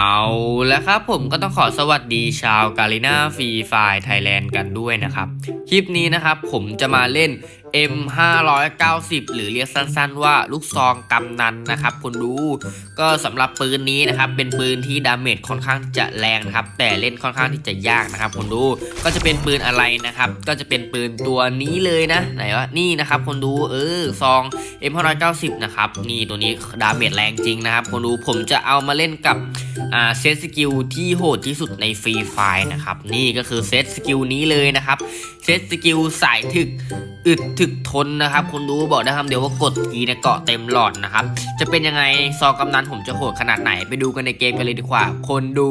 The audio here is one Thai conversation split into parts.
เอาแล้วครับผมก็ต้องขอสวัสดีชาวกาลิน่าฟรีไฟไทยแลนด์กันด้วยนะครับ คลิปนี้นะครับผมจะมาเล่น M590 หรือเรียกสั้นๆ ว่าลูกซองกำนันนะครับ คนดูก็สำหรับปืนนี้นะครับ เป็นปืนที่ดาเมจค่อนข้างจะแรงนะครับ แต่เล่นค่อนข้างที่จะยากนะครับ คนดูก็จะเป็นปืนอะไรนะครับ ก็จะเป็นปืนตัวนี้เลยนะไหนวะนี่นะครับ คนดูเออซอง M590 นะครับนี่ตัวนี้ดาเมจแรงจริงนะครับ คนดูผมจะเอามาเล่นกับอ่าเซตสกิลที่โหดที่สุดในฟรีไฟนะครับนี่ก็คือเซตสกิลนี้เลยนะครับเซตสกิลสายถึกอึดถึกทนนะครับคนดูบอกได้คำเดี๋ยวว่ากดทีเนี่ยเกาะเต็มหลอดนะครับจะเป็นยังไงซองกำนันผมจะโหดขนาดไหนไปดูกันในเกมกันเลยดีกว่า คนดู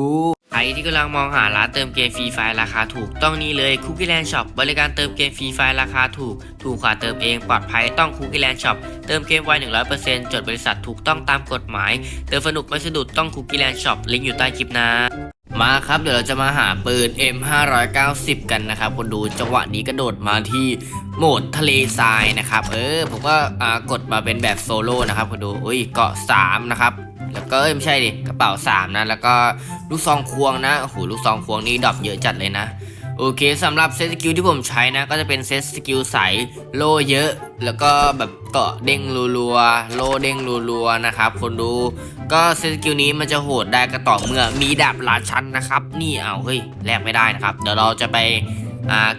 ใครที่กำลังมองหาร้านเติมเกมฟรีไฟราคาถูกต้องนี่เลยคุกกี้แลนด์ช็อปบริการเติมเกมฟรีไฟราคาถูก ถูกกว่าเติมเองปลอดภัยต้องคุกกี้แลนด์ช็อปเติมเกมไว100%จดบริษัทถูกต้องตามกฎหมาย เติมสนุกไม่สะดุดต้องคุกกี้แลนด์ช็อปลิงก์อยู่ใต้คลิปนะ มาครับเดี๋ยวเราจะมาหาปืน M590 กันนะครับคนดูจังหวะนี้กระโดดมาที่โหมดทะเลทรายนะครับ เออผมก็อ่ากดมาเป็นแบบโซโล่นะครับคนดูอุ้ยเกาะ 3 นะครับ แล้วก็ไม่ใช่ดิกระเป๋า 3 นะ แล้วก็ลูกซองควงนะโอ้โหลูกซองควงนี่ดรอปเยอะจัดเลยนะ โอเคสำหรับเซตสกิลที่ผมใช้นะ ก็จะเป็นเซตสกิลใสโล่เยอะ แล้วก็แบบ เกาะเด้งรัวๆโลเด้งรัวๆนะครับ คนดูก็เซตสกิลนี้มันจะโหดได้ก็ต่อเมื่อมีดาบราชันนะครับ นี่เอาเฮ้ยแลกไม่ได้นะครับ เดี๋ยวเราจะไป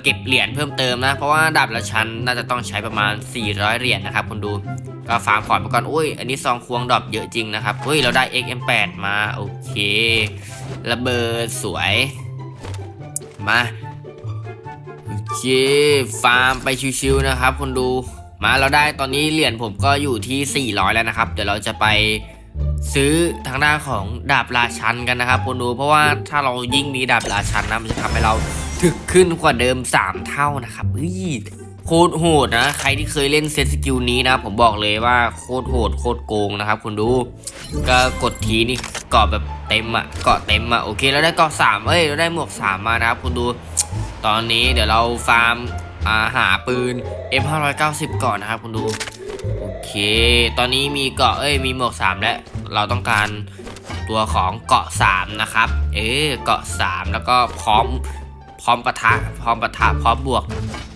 เก็บเหรียญเพิ่มเติมนะ เพราะว่าดาบราชันน่าจะต้องใช้ประมาณ 400 เหรียญนะครับ คนดูก็ฟาร์มขอนไปก่อนอุ้ย อันนี้ซองควงดรอปเยอะจริงนะครับเฮ้ยเราได้ XM8 มาโอเคระเบิดสวยมาโอเคฟาร์มไปชิวๆนะครับ คนดู มาเราได้ตอนนี้เหรียญผมก็อยู่ที่ 400 แล้วนะครับ เดี๋ยวเราจะไปซื้อทางด้านของดาบราชันกันนะครับคนดูเพราะว่าถ้าเรายิ่งมีดาบราชันนะมันจะทำให้เราถึกขึ้นกว่าเดิม 3 เท่านะครับเฮ้ยโคตรโหดนะ ใครที่เคยเล่นเซตสกิลนี้นะ ผมบอกเลยว่าโคตรโหดโคตรโกงนะครับคนดูก็กดทีนี่เกาะแบบเต็มอะเกาะเต็มอะโอเคเราได้เกาะสามเอ้ยเราได้หมวกสามมานะครับคุณดู ตอนนี้เดี๋ยวเราฟาร์ม อาหาปืน M590 ก่อนนะครับคุณดู โอเค ตอนนี้มีเกาะเอ้ยมีหมวก 3 แล้วเราต้องการตัวของเกาะ 3 นะครับ เออเกาะ 3 แล้วก็พร้อมพร้อมปะทะพร้อมปะทะพร้อมบวก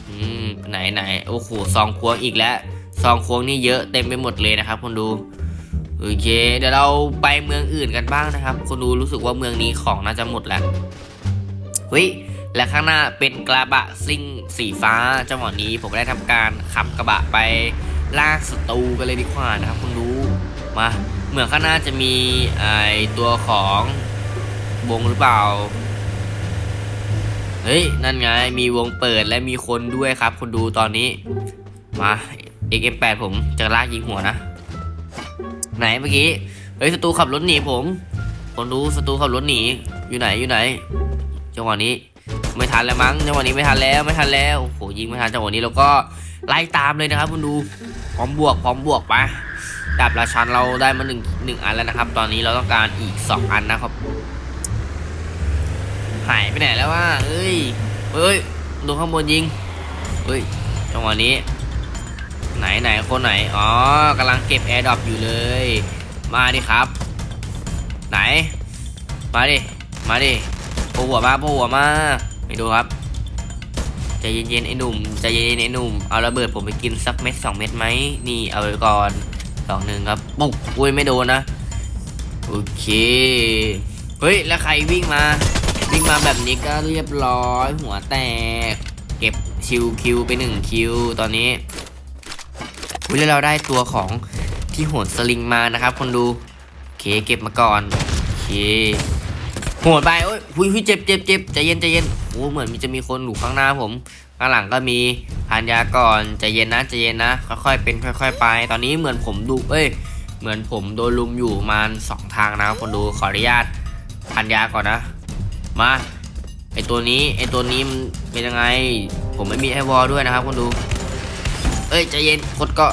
อืมไหนไหนโอ้โหซองควงอีกแล้วซองควงนี่เยอะเต็มไปหมดเลยนะครับคุณดูโอเค เดี๋ยวเราไปเมืองอื่นกันบ้างนะครับ คุณดูรู้สึกว่าเมืองนี้ของน่าจะหมดแล้วเฮ้ย และข้างหน้าเป็นกระบะซิ่งสีฟ้าจังหวะนี้ผมได้ทำการขับกระบะไปลากศัตรูกันเลยดีกว่านะครับคุณรู้มาเหมือนข้างหน้าจะมีไอตัวของวงหรือเปล่า เฮ้ย นั่นไง มีวงเปิดและมีคนด้วยครับ คุณดูตอนนี้ มา XM8 ผมจะลากยิงหัวนะ ไหนเมื่อกี้ เฮ้ยศัตรูขับรถหนีผม คนดูศัตรูขับรถหนี อยู่ไหนอยู่ไหน จังหวะนี้ ไม่ทันแล้วมั้งจังหวะนี้ไม่ทันแล้วไม่ทันแล้วโอ้โหยิงไม่ทันจังหวะนี้เราก็ไล่ตามเลยนะครับคุณดูพร้อมบวกพร้อมบวกไปดาบราชันเราได้มาหนึ่งหนึ่งอันแล้วนะครับ ตอนนี้เราต้องการอีกสองอันนะครับ หายไปไหนแล้วว่าเอ้ยเอ้ยดูข้างบนยิงเอ้ยจังหวะนี้ ไหนไหนคนไหนอ๋อกำลังเก็บแอร์ดรอปอยู่เลย มาดิครับ ไหน มาดิมาดิ โผล่หัวมาโผล่หัวมาไปดูครับใจเย็นๆไอ้หนุ่มใจเย็นๆไอ้หนุ่มเอาระเบิดผมไปกินสักเม็ดสองเม็ดไหมนี่เอาไปก่อนสองหนึ่งครับปุ๊บอุ้ยไม่โดนนะโอเคเฮ้ยแล้วใครวิ่งมา วิ่งมาแบบนี้ก็เรียบร้อย หัวแตก เก็บชิวคิวไปหนึ่งคิวตอนนี้อุ้ยแล้วเราได้ตัวของที่โหนสลิงมานะครับ คนดูโอเคเก็บมาก่อนโอเค โหดไปโอ้ยหุยหุยเจ็บเจ็บเจ็บใจเย็นใจเย็นโอ้เหมือนมันจะมีคนอยู่ข้างหน้าผมข้างหลังก็มีทานยาก่อนใจเย็นนะใจเย็นนะค่อยๆเป็นค่อย ๆ ไป ตอนนี้เหมือนผมดูเอ้ยเหมือนผมโดนลุมอยู่มาสองทางนะครับคนดูขออนุญาตทานยาก่อนนะมาไอตัวนี้ไอตัวนี้มันเป็นยังไง ผมไม่มีไอวอลด้วยนะครับคนดู เอ้ยใจเย็นกดก็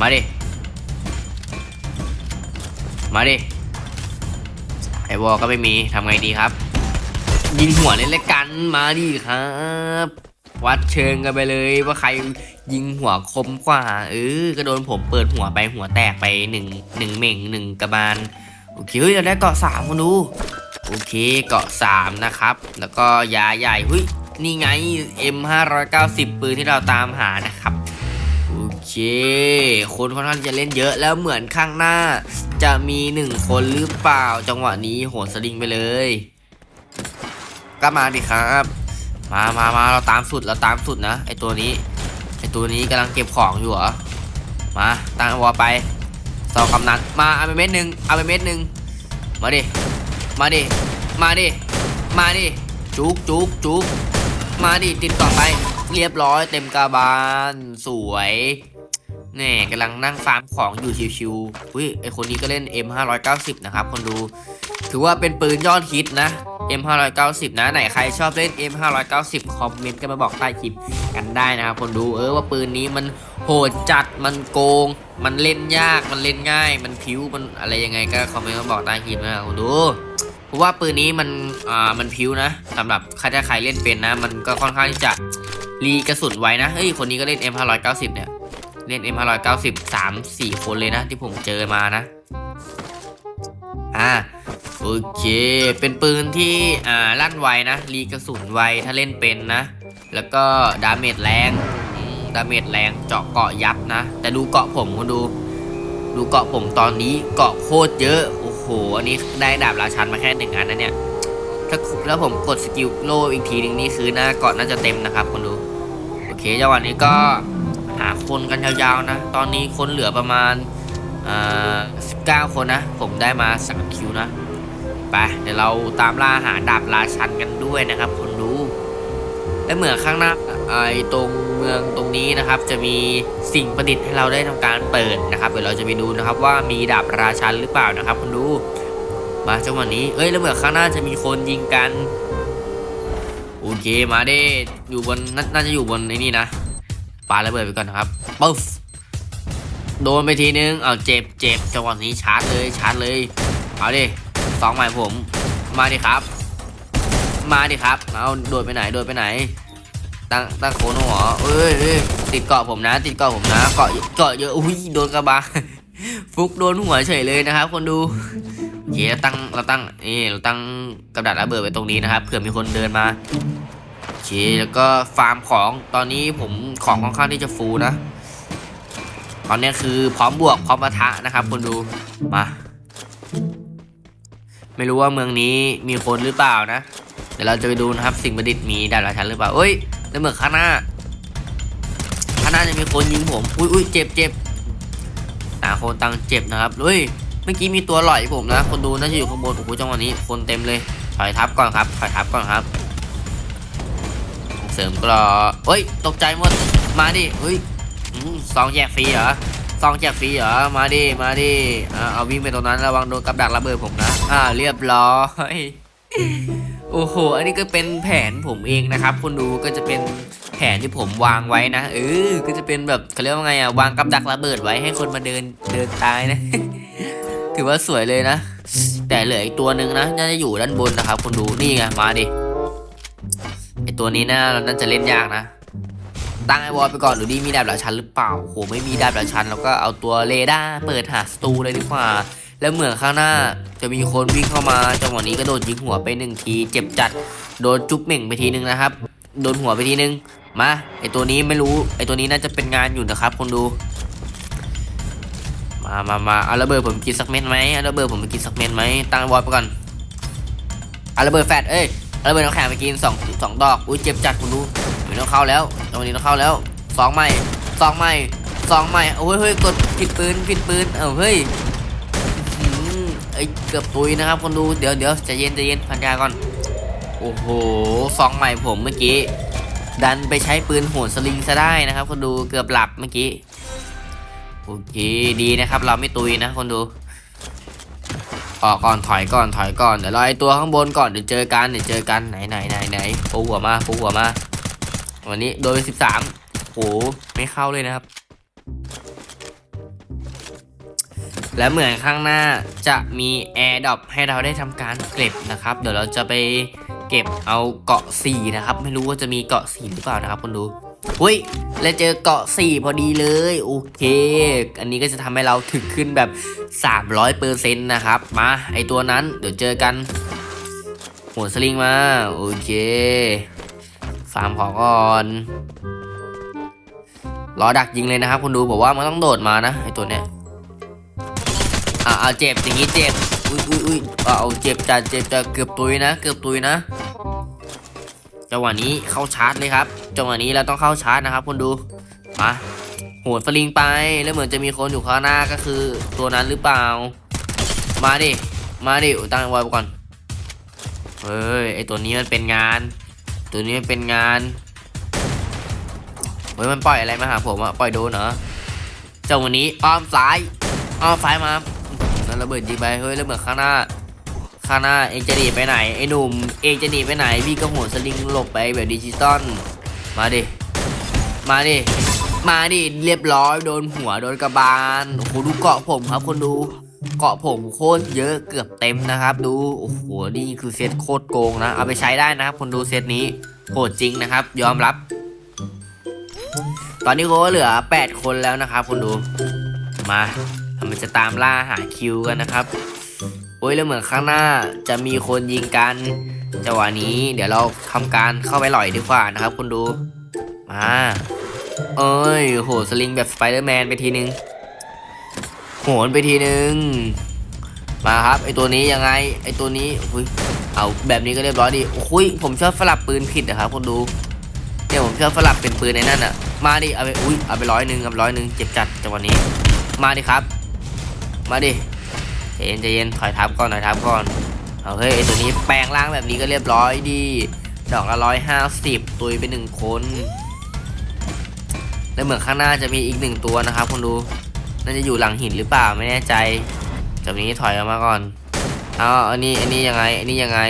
มาดิมาดิ ไอวอลก็ไม่มีทำไงดีครับ ยิงหัวเลยละกันมาดิครับ วัดเชิงกันไปเลยว่าใครยิงหัวคมกว่าเออก็โดนผมเปิดหัวไปหัวแตกไปหนึ่งหนึ่งเม่งหนึ่งกระบาลโอเคเฮ้ยเราได้เกาะสามคนดูโอเคเกาะสามนะครับ แล้วก็ยาใหญ่เฮ้ยนี่ไง M 5 9 0ปืนที่เราตามหานะครับ เค คนค่อนข้างจะเล่นเยอะแล้วเหมือนข้างหน้า จะมีหนึ่งคนหรือเปล่าจังหวะนี้โหนสลิงไปเลยก็มาดิครับ มามามาเราตามสุดเราตามสุดนะไอตัวนี้ไอตัวนี้กำลังเก็บของอยู่เหรอมาตั้งวอไปสองกำนันมาเอาไปเม็ดหนึ่งเอาไปเม็ดหนึ่งมาดิมาดิมาดิมาดิจุกจุกจุกมาดิติดต่อไป เรียบร้อยเต็มกระบาลสวย แน่กำลังนั่งฟาร์มของอยู่ชิวๆอุ้ยไอคนนี้ก็เล่น M 5 9 0 นะครับคนดู ถือว่าเป็นปืนยอดฮิตนะ M 5 9 0 นะไหนใครชอบเล่น M 5 9 0 คอมเมนต์กันมาบอกใต้คลิปกันได้นะครับคนดูเออว่าปืนนี้มันโหดจัดมันโกง มันเล่นยากมันเล่นง่าย มันผิวมันอะไรยังไงก็คอมเมนต์มาบอกใต้คลิปนะครับคนดูเพราะว่าปืนนี้มัน อ่า มันพิ้วนะสำหรับใครถ้าใครเล่นเป็นนะ มันก็ค่อนข้างที่จะรีกระสุนไว้นะ เฮ้ย คนนี้ก็เล่น M 5 9 0 เนี่ย เล่น M 5 9 0 3 4 คนเลยนะ ที่ผมเจอมานะ อ่าโอเค เป็นปืนที่อ่าลั่นไวนะ รีกระสุนไวถ้าเล่นเป็นนะ แล้วก็ดาเมจแรงดาเมจแรงเจาะเกาะยับนะ แต่ดูเกาะผมคุณดู ดูเกาะผมตอนนี้เกาะโคตรเยอะ โอ้โห อันนี้ได้ดาบราชันมาแค่หนึ่งอันนะเนี่ย ถ้าแล้วผมกดสกิลโลอีกทีหนึงนี่คือหน้าเกาะน่าจะเต็มนะครับคนดู โอเคจังหวะนี้ก็ หาคนกันยาวๆนะ ตอนนี้คนเหลือประมาณอ่า19คนนะ ผมได้มา3คิวนะ ไป เดี๋ยวเราตามล่าหาดาบราชันกันด้วยนะครับคนดูและเหมือนข้างหน้าไอ้ตรงเมืองตรงนี้นะครับ จะมีสิ่งประดิษฐ์ให้เราได้ทำการเปิดนะครับ เดี๋ยวเราจะไปดูนะครับว่ามีดาบราชันหรือเปล่านะครับคนดู มาจังหวะนี้ เอ้ยแล้วเหมือนข้างหน้าจะมีคนยิงกัน โอเคมาเด้อยู่บนน,น่าจะอยู่บนไอ้นี่นะ ปาระเบิดไปก่อนนะครับปุ๊บโดนไปทีนึงเอาเจ็บเจ็บจังหวะนี้ชาร์จเลยชาร์จเลยเอาดิสองหมายผมมาดิครับ มาดิครับเอาโดดไปไหนโดดไปไหน ตั้งตั้งโคนหัวเอ้ยเอ้ยติดเกาะผมนะ ติดเกาะผมนะเกาะเกาะเยอะอุ้ยโดนกระบาฟุกโดนหัวเฉยเลยนะครับ คนดูเคเราตั้งเราตั้งนี่เราตั้งกับดักระเบิดไว้ตรงนี้นะครับเผื่อมีคนเดินมา โอเคแล้วก็ฟาร์มของตอนนี้ผมของค่อนข้างที่จะฟูลนะ ตอนนี้คือพร้อมบวกพร้อมปะทะนะครับคนดูมาไม่รู้ว่าเมืองนี้มีคนหรือเปล่านะ เดี๋ยวเราจะไปดูนะครับสิ่งประดิษฐ์มีดาราชั้นหรือเปล่าเอ้ยแล้วเหมือนข้างหน้าข้างหน้าจะมีคนยิงผมอุ้ยอุ้ยเจ็บเจ็บต่างคนต่างเจ็บนะครับเฮ้ยเมื่อกี้มีตัวหล่อยผมนะ คนดูน่าจะอยู่ข้างบนโอ้โหจังหวะนี้คนเต็มเลยถอยทับก่อนครับถอยทับก่อนครับ ริมกรอเฮ้ย ตกใจหมด มาดิเฮ้ยอืมซองแจกฟรีเหรอซองแจกฟรีเหรอ มาดิ มาดิอ่าเอาวิ่งไปตรงนั้นระวังโดนกับดักระเบิดผมนะ อ่า เรียบร้อย โอ้โห อันนี้ก็เป็นแผนผมเองนะครับคุณดูก็จะเป็นแผนที่ผมวางไว้นะ เออ ก็จะเป็นแบบเขาเรียกว่าไงอะวางกับดักระเบิดไว้ให้คนมาเดินเดินตายนะ ถือว่าสวยเลยนะ แต่เหลืออีกตัวหนึ่งนะ น่าจะอยู่ด้านบนนะครับคุณดู นี่ไง มาดิ ไอตัวนี้นะเราน่าจะเล่นยากนะ ตั้งไอวอลไปก่อนหรือดีมีดาบหลายชั้นหรือเปล่าโหไม่มีดาบหลายชั้นเราก็เอาตัวเรดาร์เปิดหาสตูเลยดีกว่า แล้วเหมือนข้างหน้าจะมีคนวิ่งเข้ามาจังหวะนี้ก็โดนยิงหัวไปหนึ่งทีเจ็บจัดโดนจุ๊บเหม่งไปทีนึงนะครับ โดนหัวไปทีนึงมาไอตัวนี้ไม่รู้ไอตัวนี้น่าจะเป็นงานอยู่นะครับคนดูมามามาเอาระเบิดผมกินสักเม็ดไหมเอาระเบิดผมไปกินสักเม็ดไหมตั้งวอลไปก่อนเอาระเบิดแฟดเอ้ย เอาระเบิดน้ำแข็งไปกินสองสองดอก อุ้ยเจ็บจัดคุณดูไม่ต้องเข้าแล้วตรงนี้ต้องเข้าแล้วสองใหม่สองใหม่สองใหม่โอ้ยเฮ้ยกดผิดปืนผิดปืนเอ้าเฮ้ยอืมไอยเกือบตุยนะครับคนดูเดี๋ยวเดี๋ยวใจเย็นใจเย็นพันยาก่อน โอ้โหซองใหม่ผมเมื่อกี้ ดันไปใช้ปืนโหนสลิงซะได้นะครับ คนดูเกือบหลับเมื่อกี้ โอเคดีนะครับ เราไม่ตุยนะคนดู ออกก่อนถอยก่อนถอยก่อนเดี๋ยวรอไอตัวข้างบนก่อนเดี๋ยวเจอกันเดี๋ยวเจอกันไหนไหนไหนไหนปูหัวมาปูหัวมา วันนี้โดนไปสิบสามโหไม่เข้าเลยนะครับ และเหมือนข้างหน้าจะมีแอร์ดอปให้เราได้ทำการเก็บนะครับ เดี๋ยวเราจะไปเก็บเอาเกาะ4นะครับ ไม่รู้ว่าจะมีเกาะ4หรือเปล่านะครับคุณดู อุ้ยแล้วเจอเกาะสี่พอดีเลย โอเค อันนี้ก็จะทำให้เราถึกขึ้นแบบ 300เปอร์เซ็นต์นะครับ มา ไอตัวนั้น เดี๋ยวเจอกัน หัวสลิงมา โอเค ฟาร์มของก่อนรอดักยิงเลยนะครับคุณดูบอกว่ามันต้องโดดมานะไอตัวเนี้ยอ่าเอาเจ็บอย่างนี้เจ็บอุ้ยอุ้ยอุ้ยเอาเอาเจ็บจัดเจ็บจัดเกือบตุยนะ เกือบตุยนะจังหวะนี้เข้าชาร์จเลยครับ จังหวะนี้เราต้องเข้าชาร์จนะครับคุณดูมาโหดสลิงไปแล้วเหมือนจะมีคนอยู่ข้างหน้าก็คือตัวนั้นหรือเปล่า มาดิมาดิตั้งไว้ก่อนเฮ้ยไอตัวนี้มันเป็นงาน ตัวนี้มันเป็นงานเฮ้ยมันปล่อยอะไรมาหาผมอะปล่อยโดนเหรอจังหวะนี้อ้อมซ้ายอ้อมซ้ายมาแล้วระเบิดยิงไปเฮ้ยระเบิดข้างหน้าข้างหน้าเองจะหนีไปไหนไอ้หนุ่มเองจะหนีไปไหนพี่ก็โหนสลิงหลบไปแบบดิจิตอล มาดิ มาดิ มาดิ เรียบร้อย โดนหัว โดนกระบาล โอ้โห ดูเกาะผมครับคนดู เกาะผมโคตรเยอะเกือบเต็มนะครับ ดู โอ้โห นี่คือเซตโคตรโกงนะ เอาไปใช้ได้นะครับ คนดูเซตนี้โหดจริงนะครับ ยอมรับ ตอนนี้โคเหลือ 8 คนแล้วนะครับ คนดู มาทำมันจะตามล่าหาคิวกันนะครับ โอ้ยแล้วเหมือนข้างหน้าจะมีคนยิงกัน จังหวะนี้เดี๋ยวเราทำการเข้าไปหล่อยดีกว่านะครับ คุณดูมาเอ้ยโหสลิงแบบสไปเดอร์แมนไปทีนึงโหนไปทีนึงมาครับไอตัวนี้ยังไงไอตัวนี้อุ้ยเอาแบบนี้ก็เรียบร้อยดีโอ้ยผมชอบสลับปืนผิดนะครับคุณดูเนี่ยผมชอบสลับเป็นปืนในนั่นอะ มาดิเอาไปอุ้ยเอาไปร้อยหนึ่งเอาร้อยหนึ่งเจ็บจัดจังหวะนี้ มาดิครับ มาดิใจเย็นใจเย็นถอยทับก่อนถอยทับก่อน เอาเฮ้ยไอตัวนี้แปลงร่างแบบนี้ก็เรียบร้อยดี ดอกละร้อยห้าสิบตุยไปหนึ่งคนแล้วเหมือนข้างหน้าจะมีอีกหนึ่งตัวนะครับคุณดูน่าจะอยู่หลังหินหรือเปล่าไม่แน่ใจจากนี้ถอยออกมาก่อนเอาอันนี้อันนี้ยังไงอันนี้ยังไง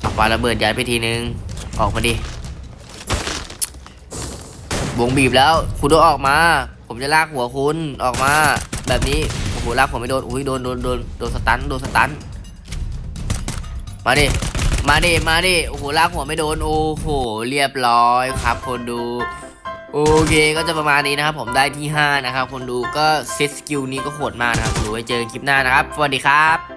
เอาปาระเบิดยัดไปทีนึงออกมาดิวงบีบแล้ว คุณต้องออกมา ผมจะลากหัวคุณออกมา แบบนี้ หลากผมไม่โดนอุ้ยโดนโดนโดนโดนสตันโดนสตันมาดิมาดิมาดิโอ้โหลากหัวไม่โดนโอ้โหเรียบร้อยครับคนดูโอเคก็จะประมาณนี้นะครับผมได้ที่ 5 นะครับคนดูก็เซตสกิลนี้ก็โหดมากนะครับดูไว้เจอกันคลิปหน้านะครับสวัสดีครับ